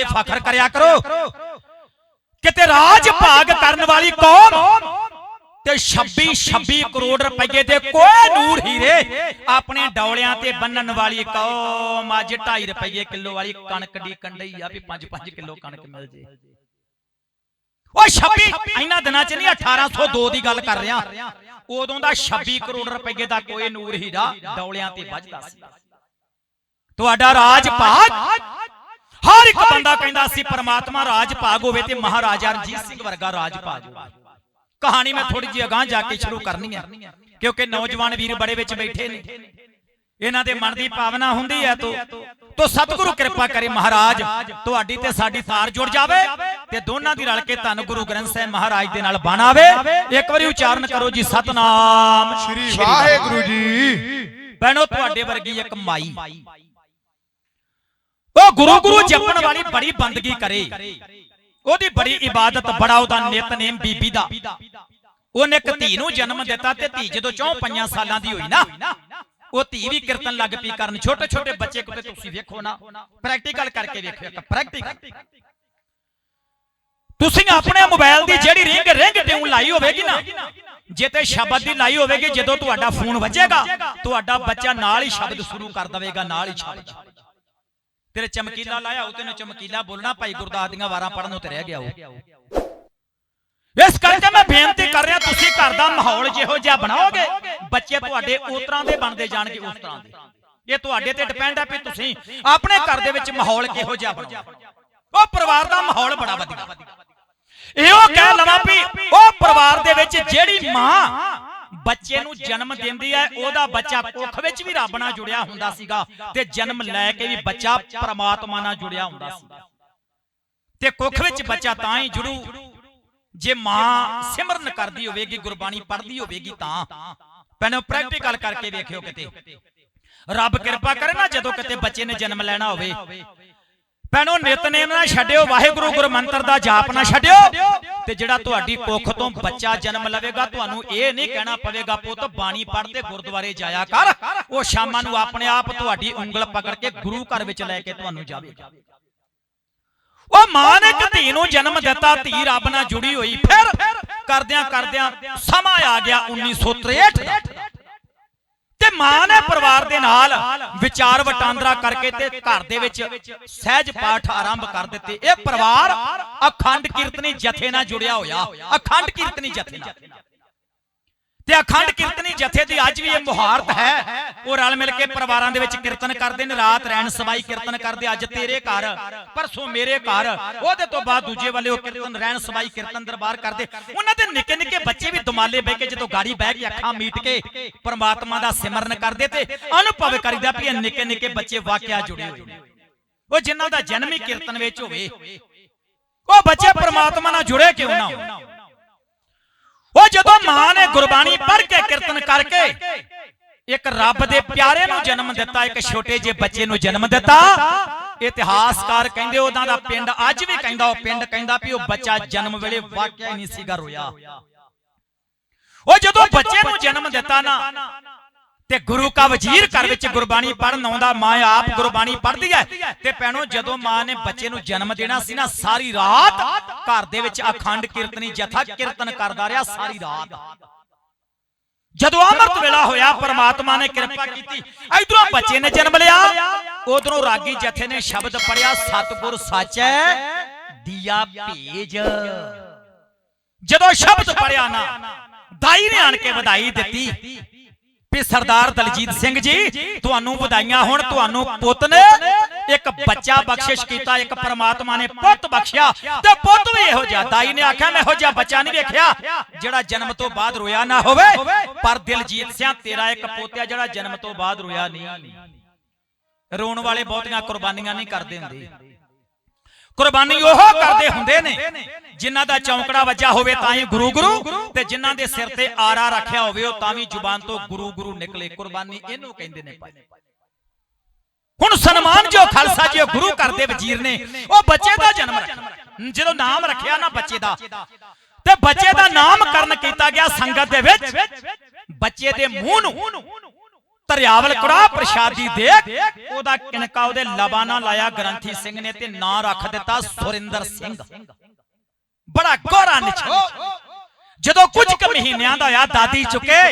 ਤੇ ਫਖਰ ਕਰਿਆ ਕਰੋ। ਕਿਤੇ ਰਾਜ ਭਾਗ ਕਰਨ ਵਾਲੀ ਕੌਮ ਤੇ 26 26 ਕਰੋੜ ਰੁਪਏ ਦੇ ਕੋਈ ਨੂਰ ਹੀਰੇ ਆਪਣੇ ਡੌਲਿਆਂ ਤੇ ਬੰਨਣ ਵਾਲੀ ਕੌਮ, ਅੱਜ 2.5 ਰੁਪਏ ਕਿਲੋ ਵਾਲੀ ਕਣਕ ਦੀ ਕੰਡਈ ਆ ਵੀ 5-5 ਕਿਲੋ ਕਣਕ ਮਿਲ ਜੇ। ਓ 26 ਇਹਨਾਂ ਦਿਨਾਂ 'ਚ ਨਹੀਂ 1802 ਦੀ ਗੱਲ ਕਰ ਰਿਹਾ। ਉਦੋਂ ਦਾ 26 ਕਰੋੜ ਰੁਪਏ ਦਾ ਕੋਈ ਨੂਰ ਹੀਰਾ ਡੌਲਿਆਂ ਤੇ ਵੱਜਦਾ ਸੀ। ਤੁਹਾਡਾ ਰਾਜ ਭਾਗ ਹਰ ਇੱਕ ਬੰਦਾ ਕਹਿੰਦਾ ਸੀ ਪ੍ਰਮਾਤਮਾ ਰਾਜ ਭਾਗ ਹੋਵੇ ਤੇ ਮਹਾਰਾਜਾ ਰਣਜੀਤ ਸਿੰਘ ਵਰਗਾ ਰਾਜ ਭਾਗ ਹੋਵੇ। ਕਹਾਣੀ ਮੈਂ ਥੋੜੀ ਜਿਹੀ ਅਗਾਂਹ ਜਾ ਕੇ ਸ਼ੁਰੂ ਕਰਨੀ ਹੈ ਕਿਉਂਕਿ ਨੌਜਵਾਨ ਵੀਰ ਬੜੇ ਵਿੱਚ ਬੈਠੇ ਨੇ। ਇਹਨਾਂ ਦੇ ਮਨ ਦੀ ਭਾਵਨਾ ਹੁੰਦੀ ਹੈ ਤੋ ਤੋ ਸਤਿਗੁਰੂ ਕਿਰਪਾ ਕਰੇ ਮਹਾਰਾਜ। ਤੁਹਾਡੀ ਤੇ ਸਾਡੀ ਤਾਰ ਜੁੜ ਜਾਵੇ ਤੇ ਦੋਨਾਂ ਦੀ ਰਲ ਕੇ ਧੰਨ ਗੁਰੂ ਗ੍ਰੰਥ ਸਾਹਿਬ ਮਹਾਰਾਜ ਦੇ ਨਾਲ ਬਣ ਆਵੇ। ਇੱਕ ਵਾਰੀ ਉਚਾਰਨ ਕਰੋ ਜੀ ਸਤਨਾਮ ਸ੍ਰੀ ਵਾਹਿਗੁਰੂ ਜੀ। ਭੈਣੋ ਤੁਹਾਡੇ ਵਰਗੀ ਇੱਕ ਮਾਈ। ਉਹ ਗੁਰੂ ਗੁਰੂ ਜਪਣ ਵਾਲੀ ਬੜੀ ਬੰਦਗੀ ਕਰੇ। ਉਹਦੀ ਬੜੀ ਇਬਾਦਤ, ਬੜਾ ਉਹਦਾ ਨਿਤਨੇਮ ਬੀਬੀ ਦਾ। ਉਹਨੇ ਇੱਕ ਧੀ ਨੂੰ ਜਨਮ ਦਿੱਤਾ ਤੇ ਧੀ ਜਦੋਂ ਚੌਂ ਪੰਜਾਂ ਸਾਲਾਂ ਦੀ ਹੋਈ ਨਾ, ਉਹ ਧੀ ਵੀ ਕੀਰਤਨ ਲੱਗ ਪਈ ਕਰਨ। ਛੋਟੇ ਛੋਟੇ ਬੱਚੇ ਕੋਲ ਤੁਸੀਂ ਵੇਖੋ ਨਾ ਪ੍ਰੈਕਟੀਕਲ ਕਰਕੇ ਵੇਖੋ ਇੱਕ ਪ੍ਰੈਕਟੀਕਲ ਤੁਸੀਂ ਆਪਣੇ ਮੋਬਾਈਲ ਦੀ ਜਿਹੜੀ ਰਿੰਗ ਰਿੰਗ ਟਿਊਨ ਲਾਈ ਹੋਵੇਗੀ ਨਾ, ਜੇ ਤੇ ਸ਼ਬਦ ਦੀ ਲਾਈ ਹੋਵੇਗੀ, ਜਦੋਂ ਤੁਹਾਡਾ ਫੋਨ ਵੱਜੇਗਾ, ਤੁਹਾਡਾ ਬੱਚਾ ਨਾਲ ਹੀ ਸ਼ਬਦ ਸ਼ੁਰੂ ਕਰ ਦੇਵੇਗਾ, ਨਾਲ ਹੀ ਸ਼ਬਦ। ਤੇਰੇ ਚਮਕੀਲਾ ਲਾਇਆ ਉਹ ਤੈਨੂੰ ਚਮਕੀਲਾ ਬੋਲਣਾ ਭਾਈ, ਗੁਰਦਾਸ ਦੀਆਂ ਵਾਰਾਂ ਪੜਨ ਨੂੰ ਰਹਿ ਗਿਆ ਉਹ। ਇਸ ਕਰਕੇ ਮੈਂ ਬੇਨਤੀ ਕਰ ਰਿਹਾ, ਤੁਸੀਂ ਘਰ ਦਾ ਮਾਹੌਲ ਜਿਹੋ ਜਿਹਾ ਬਣਾਓਗੇ, ਬੱਚੇ ਤੁਹਾਡੇ ਉਸ ਤਰ੍ਹਾਂ ਦੇ ਬਣਦੇ ਜਾਣਗੇ, ਉਸ ਤਰ੍ਹਾਂ ਦੇ। ਇਹ ਤੁਹਾਡੇ ਤੇ ਡਿਪੈਂਡ ਹੈ ਵੀ ਤੁਸੀਂ ਆਪਣੇ ਘਰ ਦੇ ਵਿੱਚ ਮਾਹੌਲ ਕਿਹੋ ਜਿਹਾ ਬਣਾਓ। ਉਹ ਪਰਿਵਾਰ ਦਾ ਮਾਹੌਲ ਬੜਾ ਵਧੀਆ। ਇਹੋ ਕਹਿ ਲਵਾਂ ਵੀ ਉਹ ਪਰਿਵਾਰ ਦੇ ਵਿੱਚ ਜਿਹੜੀ ਮਾਂ ਬੱਚੇ ਨੂੰ ਜਨਮ ਦਿੰਦੀ ਹੈ, ਉਹਦਾ ਬੱਚਾ ਕੁੱਖ ਵਿੱਚ ਵੀ ਰੱਬ ਨਾਲ ਜੁੜਿਆ ਹੁੰਦਾ ਸੀਗਾ ਤੇ ਜਨਮ ਲੈ ਕੇ ਵੀ ਬੱਚਾ ਪ੍ਰਮਾਤਮਾ ਨਾਲ ਜੁੜਿਆ ਹੁੰਦਾ ਸੀ। ਤੇ ਕੁੱਖ ਵਿੱਚ ਬੱਚਾ ਤਾਂ ਹੀ ਜੁੜੂ। ਜੇ ਮਾਂ ਸਿਮਰਨ ਕਰਦੀ ਹੋਵੇਗੀ, ਗੁਰਬਾਣੀ ਪੜ੍ਹਦੀ ਹੋਵੇਗੀ ਤਾਂ। ਪੈਨੋ ਪ੍ਰੈਕਟੀਕਲ ਕਰਕੇ ਵੇਖਿਓ ਕਿਤੇ। ਰੱਬ ਕਿਰਪਾ ਕਰੇ ਨਾ ਜਦੋਂ ਕਿਤੇ ਬੱਚੇ ਨੇ ਜਨਮ ਲੈਣਾ ਹੋਵੇ। ਭੈਣੋ ਨਿਤਨੇਮ ਨਾ ਛੱਡਿਓ ਵਾਹਿਗੁਰੂ ਗੁਰ ਮੰਤਰ ਦਾ ਜਾਪ ਨਾ ਛੱਡਿਓ ਤੇ ਜਿਹੜਾ ਤੁਹਾਡੀ ਕੁੱਖ ਤੋਂ ਬੱਚਾ ਜਨਮ ਲਵੇਗਾ ਤੁਹਾਨੂੰ ਇਹ ਨਹੀਂ ਕਹਿਣਾ ਪਵੇਗਾ ਪੁੱਤ ਬਾਣੀ ਪੜ੍ਹ ਤੇ ਗੁਰਦੁਆਰੇ ਜਾਇਆ ਕਰ। ਉਹ ਸ਼ਾਮਾਂ ਨੂੰ ਆਪਣੇ ਆਪ ਤੁਹਾਡੀ ਉਂਗਲ ਪਕੜ ਕੇ ਗੁਰੂ ਘਰ ਵਿੱਚ ਲੈ ਕੇ ਤੁਹਾਨੂੰ ਜਾਵੇਗਾ ਉਹ ਮਾਂ ਨੇ ਇੱਕ ਧੀ ਨੂੰ ਜਨਮ ਦਿੱਤਾ ਧੀ ਰੱਬ ਨਾਲ ਜੁੜੀ ਹੋਈ। ਫਿਰ ਕਰਦਿਆਂ ਕਰਦਿਆਂ ਸਮਾਂ ਆ ਗਿਆ 1963 ਦਾ। ਤੇ ਮਾਂ ਨੇ ਪਰਿਵਾਰ ਦੇ ਨਾਲ ਵਿਚਾਰ ਵਟਾਂਦਰਾ ਕਰਕੇ ਤੇ ਘਰ ਦੇ ਵਿੱਚ ਸਹਿਜ ਪਾਠ ਆਰੰਭ ਕਰ ਦਿੱਤੇ। ਇਹ ਪਰਿਵਾਰ ਅਖੰਡ ਕੀਰਤਨੀ ਜਥੇ ਨਾਲ ਜੁੜਿਆ ਹੋਇਆ। ਅਖੰਡ ਕੀਰਤਨੀ ਜਥੇ ਨਾਲ। ਤੇ ਅਖੰਡ ਕੀਰਤਨੀ ਜਥੇ ਦੀ ਅੱਜ ਵੀ ਇਹ ਮੁਹਾਰਤ ਹੈ। ਉਹ ਰਲ ਮਿਲ ਕੇ ਪਰਿਵਾਰਾਂ ਦੇ ਵਿੱਚ ਕੀਰਤਨ ਕਰਦੇ ਨੇ, ਰਾਤ ਰਹਿਣ ਸਬਾਈ ਕੀਰਤਨ ਕਰਦੇ, ਅੱਜ ਤੇਰੇ ਘਰ, ਪਰਸੋਂ ਮੇਰੇ ਘਰ। ਉਹਦੇ ਤੋਂ ਬਾਅਦ ਦੂਜੇ ਵਾਲੇ ਉਹ ਕੀਰਤਨ ਰਹਿਣ ਸਬਾਈ ਕੀਰਤਨ ਦਰਬਾਰ ਕਰਦੇ। ਉਹਨਾਂ ਦੇ ਨਿੱਕੇ ਨਿੱਕੇ ਬੱਚੇ ਵੀ ਦੁਮਾਲੇ ਬਹਿ ਕੇ ਜਦੋਂ ਗਾੜੀ ਬਹਿ ਕੇ ਅੱਖਾਂ ਮੀਟ ਕੇ ਪਰਮਾਤਮਾ ਦਾ ਸਿਮਰਨ ਕਰਦੇ ਤੇ ਅਨੁਭਵ ਕਰੀਦਾ ਵੀ ਇਹ ਨਿੱਕੇ ਨਿੱਕੇ ਬੱਚੇ ਵਾਕਿਆ ਜੁੜੇ ਹੋਏ ਨੇ। ਉਹ ਜਿਨ੍ਹਾਂ ਦਾ ਜਨਮ ਹੀ ਕੀਰਤਨ ਵਿੱਚ ਹੋਵੇ, ਉਹ ਬੱਚੇ ਪਰਮਾਤਮਾ ਨਾਲ ਜੁੜੇ ਕਿਉਂ ਨਾ ਹੋਣ? ਉਹ ਜਦੋਂ ਮਾਂ ਨੇ ਗੁਰਬਾਣੀ ਪੜ੍ਹ ਕੇ ਕੀਰਤਨ ਕਰਕੇ ਇੱਕ ਰੱਬ ਦੇ ਪਿਆਰੇ ਨੂੰ ਜਨਮ ਦਿੱਤਾ, ਇੱਕ ਛੋਟੇ ਜਿਹੇ ਬੱਚੇ ਨੂੰ ਜਨਮ ਦਿੱਤਾ, ਇਤਿਹਾਸਕਾਰ ਕਹਿੰਦੇ ਉਹਦਾ ਦਾ ਪਿੰਡ ਅੱਜ ਵੀ ਕਹਿੰਦਾ, ਉਹ ਪਿੰਡ ਕਹਿੰਦਾ ਵੀ ਉਹ ਬੱਚਾ ਜਨਮ ਵੇਲੇ ਵਾਕਿਆ ਨਹੀਂ ਸੀਗਾ ਰੋਇਆ। ਉਹ ਜਦੋਂ ਬੱਚੇ ਨੂੰ ਜਨਮ ਦਿੱਤਾ ਨਾ, ਤੇ ਗੁਰੂ ਕਾ ਵਜ਼ੀਰ ਘਰ ਵਿੱਚ ਗੁਰਬਾਣੀ ਪੜਨ ਆਉਂਦਾ, ਮਾਂ ਆਪ ਗੁਰਬਾਣੀ ਪੜ੍ਹਦੀ ਹੈ, ਤੇ ਭੈਣੋ ਜਦੋਂ ਮਾਂ ਨੇ ਬੱਚੇ ਨੂੰ ਜਨਮ ਦੇਣਾ ਸੀ ਨਾ, ਸਾਰੀ ਰਾਤ ਘਰ ਦੇ ਵਿੱਚ ਅਖੰਡ ਕੀਰਤਨੀ ਜਥਾ ਕੀਰਤਨ ਕਰਦਾ ਰਿਹਾ ਸਾਰੀ ਰਾਤ। ਜਦੋਂ ਅੰਮ੍ਰਿਤ ਵੇਲਾ ਹੋਇਆ ਪਰਮਾਤਮਾ ਨੇ ਕਿਰਪਾ ਕੀਤੀ। ਇਧਰੋਂ ਬੱਚੇ ਨੇ ਜਨਮ ਲਿਆ ਉਧਰੋਂ ਰਾਗੀ ਜਥੇ ਨੇ ਸ਼ਬਦ ਪੜਿਆ ਸਤਿਗੁਰ ਸਾਚੈ ਦੀਆ ਭੇਜ। ਜਦੋਂ ਸ਼ਬਦ ਪੜਿਆ ਨਾ ਦਾਈ ਨੇ ਆਣ ਕੇ ਵਧਾਈ ਦਿੱਤੀ। ਵੀ ਸਰਦਾਰ ਦਲਜੀਤ ਸਿੰਘ ਜੀ ਤੁਹਾਨੂੰ ਵਧਾਈਆਂ ਹੋਣ ਤੁਹਾਨੂੰ ਪੁੱਤ ਨੇ ਇੱਕ ਬੱਚਾ ਬਖਸ਼ਿਸ਼ ਕੀਤਾ ਇੱਕ ਪ੍ਰਮਾਤਮਾ ਨੇ ਪੁੱਤ ਬਖਸ਼ਿਆ ਤੇ ਪੁੱਤ ਵੀ ਇਹੋ ਜਿਹਾ ਦਾਈ ਨੇ ਆਖਿਆ ਮੈਂ ਇਹੋ ਜਿਹਾ ਬੱਚਾ ਨਹੀਂ ਵੇਖਿਆ ਜਿਹੜਾ ਜਨਮ ਤੋਂ ਬਾਅਦ ਰੋਇਆ ਨਾ ਹੋਵੇ ਪਰ ਦਿਲਜੀਤ ਸਿੰਘ ਤੇਰਾ ਇੱਕ ਪੋਤਿਆ ਜਿਹੜਾ ਜਨਮ ਤੋਂ ਬਾਅਦ ਰੋਇਆ ਨਹੀਂ। ਰੋਣ ਵਾਲੇ ਬਹੁਤੀਆਂ ਕੁਰਬਾਨੀਆਂ ਨਹੀਂ ਕਰਦੇ ਹੁੰਦੇ। ਕੁਰਬਾਨੀ ਉਹ ਕਰਦੇ ਹੁੰਦੇ ਨੇ ਜਿਨ੍ਹਾਂ ਦਾ ਚੌਂਕੜਾ ਵੱਜਾ ਹੋਵੇ ਤਾਂ ਹੀ ਗੁਰੂ ਗੁਰੂ ਤੇ ਜਿਨ੍ਹਾਂ ਦੇ ਸਿਰ ਤੇ ਆਰਾ ਰੱਖਿਆ ਹੋਵੇ ਉਹ ਤਾਂ ਵੀ ਜ਼ੁਬਾਨ ਤੋਂ ਗੁਰੂ ਗੁਰੂ ਨਿਕਲੇ ਕੁਰਬਾਨੀ ਇਹਨੂੰ ਕਹਿੰਦੇ ਨੇ ਭਾਈ। ਹੁਣ ਸਨਮਾਨ ਜੋ ਖਾਲਸਾ ਜੀ ਗੁਰੂ ਘਰ ਦੇ ਵਜ਼ੀਰ ਨੇ ਉਹ ਬੱਚੇ ਦਾ ਜਨਮ ਰੱਖਿਆ। ਜਦੋਂ ਨਾਮ ਰੱਖਿਆ ਨਾ ਬੱਚੇ ਦਾ ਤੇ ਬੱਚੇ ਦਾ ਨਾਮਕਰਨ ਕੀਤਾ ਗਿਆ ਸੰਗਤ ਦੇ ਵਿੱਚ। ਬੱਚੇ ਦੇ ਮੂੰਹ ਨੂੰ ਤਰਿਆਵਲ ਕੜਾ ਪ੍ਰਸ਼ਾਦੀ ਦੇਖ। ਉਹਦਾ ਕਿਣਕਾ ਉਹਦੇ ਲਬਾਨਾ ਲਾਇਆ ਗ੍ਰੰਥੀ ਸਿੰਘ ਨੇ ਤੇ ਨਾਂ ਰੱਖ ਦਿੱਤਾ ਸੁਰਿੰਦਰ ਸਿੰਘ। ਬੜਾ ਗੋਰਾ ਨਿਸ਼ਾਨ ਜਦੋਂ ਕੁਝ ਕੁ ਮਹੀਨਿਆਂ ਦਾ ਹੋਇਆ ਦਾਦੀ ਚੁੱਕੇ।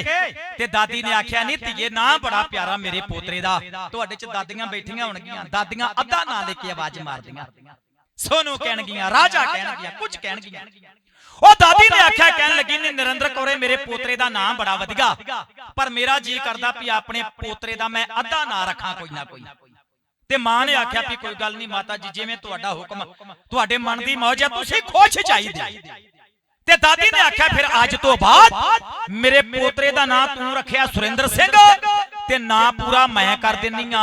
ਤੇ ਦਾਦੀ ਨੇ ਆਖਿਆ ਨਹੀਂ ਧੀਏ ਨਾਂ ਬੜਾ ਪਿਆਰਾ ਮੇਰੇ ਪੋਤਰੇ ਦਾ। ਤੁਹਾਡੇ ਚ ਦਾਦੀਆਂ ਬੈਠੀਆਂ ਹੋਣਗੀਆਂ। ਦਾਦੀਆਂ ਅੱਧਾ ਨਾਂ ਲੈ ਕੇ ਆਵਾਜ਼ ਮਾਰਦੀਆਂ। ਸੋਨੂੰ ਕਹਿਣਗੀਆਂ ਰਾਜਾ ਕਹਿਣਗੀਆਂ ਕੁਝ ਕਹਿਣਗੀਆਂ ਉਹ ਦਾਦੀ ਨੇ ਆਖਿਆ ਕਹਿਣ ਲੱਗੀ ਨੇ ਨਰਿੰਦਰ ਕੌਰੇ ਮੇਰੇ ਪੋਤਰੇ ਦਾ ਨਾਂ ਬੜਾ ਵਧੀਆ। ਪਰ ਮੇਰਾ ਜੀ ਕਰਦਾ ਵੀ ਆਪਣੇ ਪੋਤਰੇ ਦਾ ਮੈਂ ਅੱਧਾ ਨਾਂ ਰੱਖਾਂ ਕੋਈ ਨਾ ਕੋਈ। ਤੇ ਮਾਂ ਨੇ ਆਖਿਆ ਵੀ ਕੋਈ ਗੱਲ ਨਹੀਂ ਮਾਤਾ ਜੀ ਜਿਵੇਂ ਤੁਹਾਡਾ ਹੁਕਮ ਤੁਹਾਡੇ ਮਨ ਦੀ ਮੌਜ ਹੈ ਤੁਸੀਂ ਖੁਸ਼ ਚਾਹੀਦੇ ਤੇ ਦਾਦੀ ਨੇ ਆਖਿਆ ਫਿਰ ਅੱਜ ਤੋਂ ਬਾਅਦ ਮੇਰੇ ਪੋਤਰੇ ਦਾ ਨਾਂ ਤੂੰ ਰੱਖਿਆ ਸੁਰਿੰਦਰ ਸਿੰਘ। ਤੇ ਨਾਂ ਪੂਰਾ ਮੈਂ ਕਰ ਦਿੰਨੀ ਆ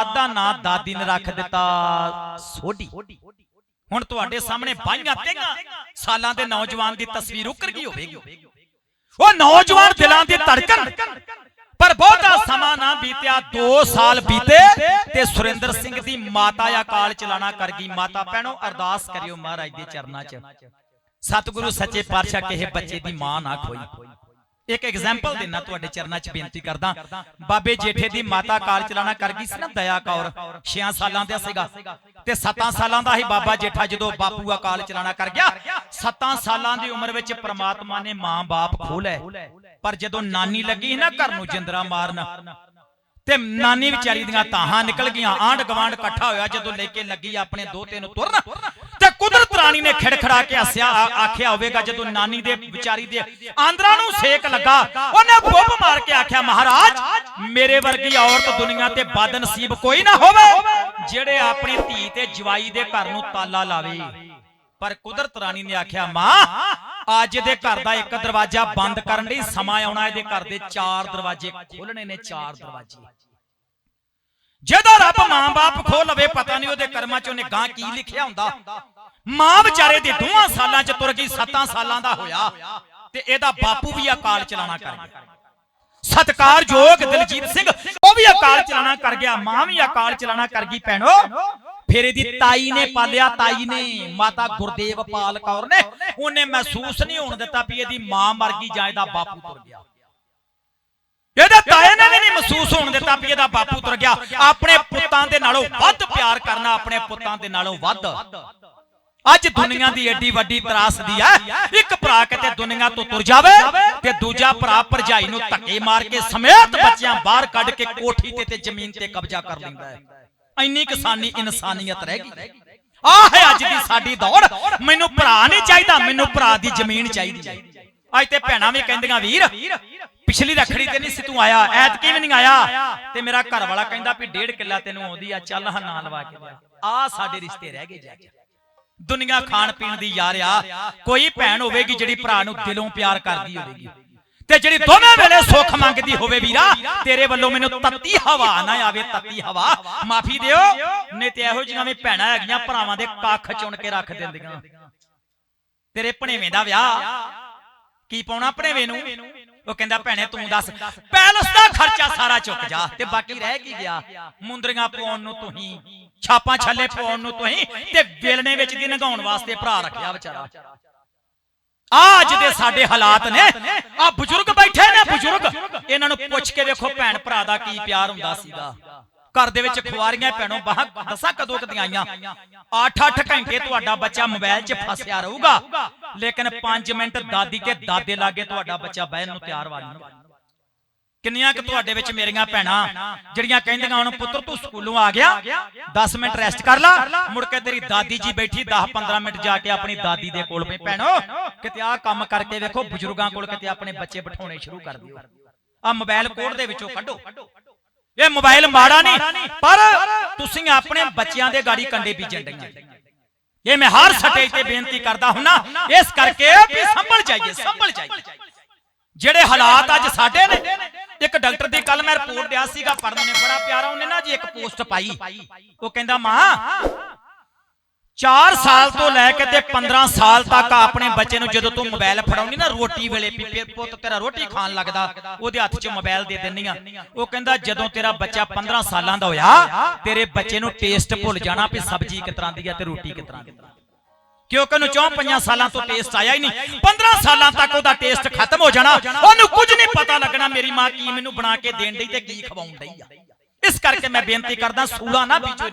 ਅੱਧਾ ਨਾਂ ਦਾਦੀ ਨੇ ਰੱਖ ਦਿੱਤਾ ਸੋਢੀ ਹੁਣ ਤੁਹਾਡੇ ਸਾਹਮਣੇ ਬਾਈਆਂ ਤੇਗਾ। ਸਾਲਾਂ ਦੇ ਨੌਜਵਾਨ ਦੀ ਤਸਵੀਰ ਉੱਕਰ ਗਈ ਹੋਵੇਗੀ। ਉਹ ਨੌਜਵਾਨ ਦਿਲਾਂ ਦੀ ਧੜਕਣ। ਪਰ ਬਹੁਤਾ ਸਮਾਂ ਨਾ ਬੀਤਿਆ 2 ਸਾਲ ਬੀਤੇ ਤੇ ਸੁਰਿੰਦਰ ਸਿੰਘ ਦੀ ਮਾਤਾ ਅਕਾਲ ਚਲਾਣਾ ਕਰ ਗਈ। ਮਾਤਾ ਭੈਣੋ ਅਰਦਾਸ ਕਰਿਓ ਮਹਾਰਾਜ ਦੇ ਚਰਨਾਂ 'ਚ। ਸਤਿਗੁਰੂ ਸੱਚੇ ਪਾਤਸ਼ਾਹ ਕਿਸੇ ਬੱਚੇ ਦੀ ਮਾਂ ਨਾ ਖੋਈ। ਇੱਕ ਐਗਜ਼ਾਮਪਲ ਦੇਣਾ ਤੁਹਾਡੇ ਚਰਨਾਂ 'ਚ ਬੇਨਤੀ ਕਰਦਾ। ਬਾਬੇ ਜੇਠੇ ਦੀ ਮਾਤਾ ਕਾਲ ਚਲਾਣਾ ਕਰ ਗਈ ਸੀ ਨਾ ਦਇਆ ਕੌਰ। 6 ਸਾਲਾਂ ਦਾ ਸੀਗਾ। ਤੇ 7 ਸਾਲਾਂ ਦਾ ਹੀ ਬਾਬਾ ਜੇਠਾ ਜਦੋਂ ਬਾਪੂ ਅਕਾਲ ਚਲਾਣਾ ਕਰ ਗਿਆ 7 ਸਾਲਾਂ ਦੀ ਉਮਰ ਵਿੱਚ ਪ੍ਰਮਾਤਮਾ ਨੇ ਮਾਂ-ਬਾਪ ਖੋਲੇ ਪਰ ਜਦੋਂ ਨਾਨੀ ਲੱਗੀ ਨਾ ਘਰ ਨੂੰ ਜਿੰਦਰਾ ਮਾਰਨ। ਤੇ ਨਾਨੀ ਵਿਚਾਰੀ ਦੀਆਂ ਤਾਹਾਂ ਨਿਕਲ ਗਈਆਂ ਆਂਡ ਗਵਾਂਡ ਇਕੱਠਾ ਹੋਇਆ ਜਦੋਂ ਲੈ ਕੇ ਲੱਗੀ ਆਪਣੇ ਦੋਤੇ ਨੂੰ ਤੁਰਨ। ਕੁਦਰਤ ਰਾਣੀ ਨੇ ਖਿੜਖੜਾ ਕੇ ਹੱਸਿਆ ਆਖਿਆ ਹੋਵੇਗਾ ਜਦੋਂ ਨਾਨੀ ਦੇ ਵਿਚਾਰੀ ਦੇ ਆਂਦਰਾਂ ਨੂੰ ਸੇਕ ਲੱਗਾ, ਉਹਨੇ ਬੁੱਬ ਮਾਰ ਕੇ ਆਖਿਆ, ਮਹਾਰਾਜ, ਮੇਰੇ ਵਰਗੀ ਔਰਤ ਦੁਨੀਆ ਤੇ ਬਦ ਨਸੀਬ ਕੋਈ ਨਾ ਹੋਵੇ, ਜਿਹੜੇ ਆਪਣੀ ਧੀ ਤੇ ਜਵਾਈ ਦੇ ਘਰ ਨੂੰ ਤਾਲਾ ਲਾਵੇ। ਪਰ ਕੁਦਰਤ ਰਾਣੀ ਨੇ ਆਖਿਆ, ਮਾਂ, ਅੱਜ ਦੇ ਘਰ ਦਾ ਇੱਕ ਦਰਵਾਜ਼ਾ ਬੰਦ ਕਰਨ ਲਈ ਸਮਾਂ ਆਉਣਾ, ਇਹਦੇ ਘਰ ਦੇ ਚਾਰ ਦਰਵਾਜ਼ੇ ਖੋਲਣੇ ਨੇ, ਚਾਰ ਦਰਵਾਜ਼ੇ। ਜਿਹਦਾ ਰੱਬ ਮਾਂ-ਬਾਪ ਖੋਲਵੇ ਪਤਾ ਨਹੀਂ ਉਹਦੇ ਕਰਮਾਂ 'ਚ ਉਹਨੇ ਗਾਂ ਕੀ ਲਿਖਿਆ ਹੁੰਦਾ। ਮਾਂ ਵਿਚਾਰੇ ਦੇ ਦੋਹਾਂ ਸਾਲਾਂ 'ਚ ਤੁਰ ਗਈ 7 ਸਾਲਾਂ ਦਾ ਹੋਇਆ ਤੇ ਇਹਦਾ ਬਾਪੂ ਵੀ ਅਕਾਲ ਚਲਾਣਾ ਕਰ ਗਿਆ। ਸਤਕਾਰਯੋਗ ਦਿਲਜੀਤ ਸਿੰਘ, ਉਹ ਵੀ ਅਕਾਲ ਚਲਾਣਾ ਕਰ ਗਿਆ, ਮਾਂ ਵੀ ਅਕਾਲ ਚਲਾਣਾ ਕਰ ਗਈ ਭੈਣੋ। ਫਿਰ ਇਹਦੀ ਤਾਈ ਨੇ ਪਾਲਿਆ, ਤਾਈ ਨੇ, ਮਾਤਾ ਗੁਰਦੇਵ ਪਾਲ ਕੌਰ ਨੇ। ਉਹਨੇ ਮਹਿਸੂਸ ਨਹੀਂ ਹੋਣ ਦਿੱਤਾ ਵੀ ਇਹਦੀ ਮਾਂ ਮਰ ਗਈ ਜਾਂ ਇਹਦਾ ਬਾਪੂ ਤੁਰ ਗਿਆ। ਇਹਦਾ ਤਾਏ ਨੇ ਵੀ ਨਹੀਂ ਮਹਿਸੂਸ ਹੋਣ ਦਿੱਤਾ ਵੀ ਇਹਦਾ ਬਾਪੂ ਤੁਰ ਗਿਆ। ਆਪਣੇ ਪੁੱਤਾਂ ਦੇ ਨਾਲੋਂ ਵੱਧ ਪਿਆਰ ਕਰਨਾ, ਆਪਣੇ ਪੁੱਤਾਂ ਦੇ ਨਾਲੋਂ ਵੱਧ। ਅੱਜ ਦੁਨੀਆ ਦੀ ਏਡੀ ਵੱਡੀ ਤਰਾਸਦੀ ਆ ਇੱਕ ਭਰਾ ਕਿਤੇ ਦੁਨੀਆ ਤੋਂ ਤੁਰ ਜਾਵੇ ਤੇ ਦੂਜਾ ਭਰਾ ਭਰਜਾਈ ਨੂੰ ਧੱਕੇ ਮਾਰ ਕੇ ਸਮੇਤ ਬੱਚਿਆਂ ਬਾਹਰ ਕੱਢ ਕੇ ਕੋਠੀ ਤੇ ਤੇ ਜ਼ਮੀਨ ਤੇ ਕਬਜ਼ਾ ਕਰ ਲੈਂਦਾ ਹੈ। ਇੰਨੀ ਕਿਸਾਨੀ ਇਨਸਾਨੀਅਤ ਰਹਿ ਗਈ। ਆਹ ਹੈ ਅੱਜ ਦੀ ਸਾਡੀ ਦੌੜ। ਮੈਨੂੰ ਭਰਾ ਨਹੀਂ ਚਾਹੀਦਾ, ਮੈਨੂੰ ਭਰਾ ਦੀ ਜ਼ਮੀਨ ਚਾਹੀਦੀ ਹੈ। ਅੱਜ ਤੇ ਭੈਣਾਂ ਵੀ ਕਹਿੰਦੀਆਂ, ਵੀਰ, ਪਿਛਲੀ ਰੱਖੜੀ ਤੇ ਨਹੀਂ ਸੀ ਤੂੰ ਆਇਆ, ਐਤਕੀ ਵੀ ਨਹੀਂ ਆਇਆ? ਤੇ ਮੇਰਾ ਘਰ ਵਾਲਾ ਕਹਿੰਦਾ ਵੀ ਡੇਢ ਕਿੱਲਾ ਤੈਨੂੰ ਆਉਂਦੀ ਆ, ਚੱਲ ਹਾਂ ਨਾਂ ਲਵਾ ਕੇ ਆ ਸਾਡੇ ਰਿਸ਼ਤੇ ਰਹਿ ਗਏ, ਜਾ ਕੇ ਦੁਨੀਆ ਖਾਣ ਪੀਣ ਦੀ ਯਾਰ ਆ ਕੋਈ ਭੈਣ ਹੋਵੇਗੀ ਜਿਹੜੀ ਭਰਾ ਨੂੰ ਦਿਲੋਂ ਪਿਆਰ ਕਰਦੀ ਹੋਵੇਗੀ। ਤੇ ਜਿਹੜੀ ਦੋਵੇਂ ਵੇਲੇ ਸੁੱਖ ਮੰਗਦੀ ਹੋਵੇ ਵੀਰਾ ਤੇਰੇ ਵੱਲੋਂ ਮੈਨੂੰ ਤੱਤੀ ਹਵਾ ਨਾ ਆਵੇ ਤੱਤੀ ਹਵਾ। ਮਾਫੀ ਦਿਓ। ਨਹੀਂ ਤੇ ਇਹੋ ਜਿਹੀਆਂ ਵੀ ਭੈਣਾਂ ਹੈਗੀਆਂ ਭਰਾਵਾਂ ਦੇ ਕੱਖ ਚੁਣ ਕੇ ਰੱਖ ਦਿੰਦੀਆਂ ਤੇਰੇ ਭਣੇਵੇਂ ਦਾ ਵਿਆਹ। ਕੀ ਪਾਉਣਾ ਭਣੇਵੇਂ ਨੂੰ? ਉਹ ਕਹਿੰਦਾ ਭੈਣੇ ਤੂੰ ਦੱਸ ਪੈਲਸ ਦਾ ਖਰਚਾ ਸਾਰਾ ਚੁੱਕ ਜਾ ਤੇ ਬਾਕੀ ਰਹਿ ਕੀ ਗਿਆ? ਮੁੰਦਰੀਆਂ ਪਾਉਣ ਨੂੰ ਤੁਸੀਂ ਛਾਪਾਂ ਛੱਲੇ ਪਾਉਣ ਨੂੰ ਤੁਸੀਂ ਤੇ ਵੇਲਣੇ ਵਿੱਚ ਦੀ ਨਗਾਉਣ ਵਾਸਤੇ ਭਰਾ ਰੱਖਿਆ ਵਿਚਾਰਾ। ਆ ਅੱਜ ਦੇ ਸਾਡੇ ਹਾਲਾਤ ਨੇ ਆ ਬਜ਼ੁਰਗ ਬੈਠੇ ਨੇ ਬਜ਼ੁਰਗ। ਇਹਨਾਂ ਨੂੰ ਪੁੱਛ ਕੇ ਵੇਖੋ ਭੈਣ ਭਰਾ ਦਾ ਕੀ ਪਿਆਰ ਹੁੰਦਾ ਸੀਗਾ। ਘਰ ਦੇ ਵਿੱਚ ਖੁਆਰੀਆਂ ਭੈਣੋਂ ਬਾਹਾਂ ਦਸਾਂ ਕਦੋਂ ਕਦੀਆਂ। ਆਈਆਂ 8-8 ਘੰਟੇ ਤੁਹਾਡਾ ਬੱਚਾ ਮੋਬਾਈਲ 'ਚ ਫਸਿਆ ਰਹੂਗਾ। ਲੇਕਿਨ 5 ਮਿੰਟ ਦਾਦੀ ਤੇ ਦਾਦੇ ਲਾਗੇ ਤੁਹਾਡਾ ਬੱਚਾ ਬਹਿਣ ਨੂੰ ਤਿਆਰ ਵਾ ਨਹੀਂ ਕਿੰਨੀਆਂ ਕਿ ਤੁਹਾਡੇ ਵਿੱਚ ਮੇਰੀਆਂ ਭੈਣਾਂ ਜਿਹੜੀਆਂ ਕਹਿੰਦੀਆਂ ਹੁਣ ਪੁੱਤਰ, ਤੂੰ ਸਕੂਲੋਂ ਆ ਗਿਆ 10 ਮਿੰਟ ਰੈਸਟ ਕਰ ਲਾ। ਮੁੜ ਕੇ ਤੇਰੀ ਦਾਦੀ ਜੀ ਬੈਠੀ 10-15 ਮਿੰਟ ਜਾ ਕੇ ਆਪਣੀ ਦਾਦੀ ਦੇ ਕੋਲ ਪਈ, ਭੈਣੋ, ਕਿਤੇ ਆਹ ਕੰਮ ਕਰਕੇ ਵੇਖੋ, ਬਜ਼ੁਰਗਾਂ ਕੋਲ ਕਿਤੇ ਆਪਣੇ ਬੱਚੇ ਬਿਠਾਉਣੇ ਸ਼ੁਰੂ ਕਰ ਦਿਓ। ਆ ਮੋਬਾਈਲ ਕੋਡ ਦੇ ਵਿੱਚੋਂ ਕੱਢੋ। ਇਹ ਮੋਬਾਈਲ ਮਾੜਾ ਨਹੀਂ, ਪਰ ਤੁਸੀਂ ਆਪਣੇ ਬੱਚਿਆਂ ਦੇ ਗਾੜੀ ਕੰਡੇ ਬੀਜਣ ਡਈਆਂ। ਇਹ ਮੈਂ ਹਰ ਸਟੇਜ ਤੇ ਬੇਨਤੀ ਕਰਦਾ ਹੁੰਨਾ, ਇਸ ਕਰਕੇ ਵੀ ਸੰਭਲ ਜਾਈਏ ਸੰਭਲ ਜਾਈਏ। ਜਿਹੜੇ ਹਾਲਾਤ ਅੱਜ ਸਾਡੇ ਨੇ ਇੱਕ ਡਾਕਟਰ ਦੀ ਕੱਲ ਮੈਂ ਰਿਪੋਰਟ ਦਿਆ ਸੀਗਾ ਪੜਨ ਨੇ, ਬੜਾ ਪਿਆਰਾ ਉਹਨੇ ਨਾ ਜੀ ਇੱਕ ਪੋਸਟ ਪਾਈ। ਉਹ ਕਹਿੰਦਾ, ਮਾਂ 4 ਸਾਲ ਤੋਂ ਲੈ ਕੇ ਤੇ 15 ਸਾਲ ਤੱਕ ਆਪਣੇ ਬੱਚੇ ਨੂੰ ਜਦੋਂ ਤੂੰ ਮੋਬਾਈਲ ਫੜਾਉਣੀ ਨਾ, ਰੋਟੀ ਵੇਲੇ ਵੀ ਪੁੱਤ ਤੇਰਾ ਰੋਟੀ ਖਾਣ ਲੱਗਦਾ, ਉਹਦੇ ਹੱਥ 'ਚ ਮੋਬਾਈਲ ਦੇ ਦਿੰਨੀ ਆ ਉਹ ਕਹਿੰਦਾ, ਜਦੋਂ ਤੇਰਾ ਬੱਚਾ 15 ਸਾਲਾਂ ਦਾ ਹੋਇਆ, ਤੇਰੇ ਬੱਚੇ ਨੂੰ ਟੇਸਟ ਭੁੱਲ ਜਾਣਾ ਵੀ ਸਬਜ਼ੀ ਕਿਸ ਦੀ ਆ ਤੇ ਰੋਟੀ ਕਿਸ ਤਰ੍ਹਾਂ ਦੀ ਕਿਉਂਕਿ ਉਹਨੂੰ ਚੌਂ ਪੰਜਾਂ ਸਾਲਾਂ ਤੋਂ ਟੇਸਟ ਆਇਆ ਹੀ ਨਹੀਂ। 15 ਸਾਲਾਂ ਤੱਕ ਉਹਦਾ ਟੇਸਟ ਖਤਮ ਹੋ ਜਾਣਾ। ਉਹਨੂੰ ਕੁਝ ਨਹੀਂ ਪਤਾ ਲੱਗਣਾ ਮੇਰੀ ਮਾਂ ਕੀ ਮੈਨੂੰ ਬਣਾ ਕੇ ਦੇਣ ਡਈ ਤੇ ਕੀ ਖਵਾਉਣ ਡਈ ਆ। ਇਸ ਕਰਕੇ ਮੈਂ ਬੇਨਤੀ ਕਰਦਾ ਸੂਲਾ ਨਾ ਬੀਜੋ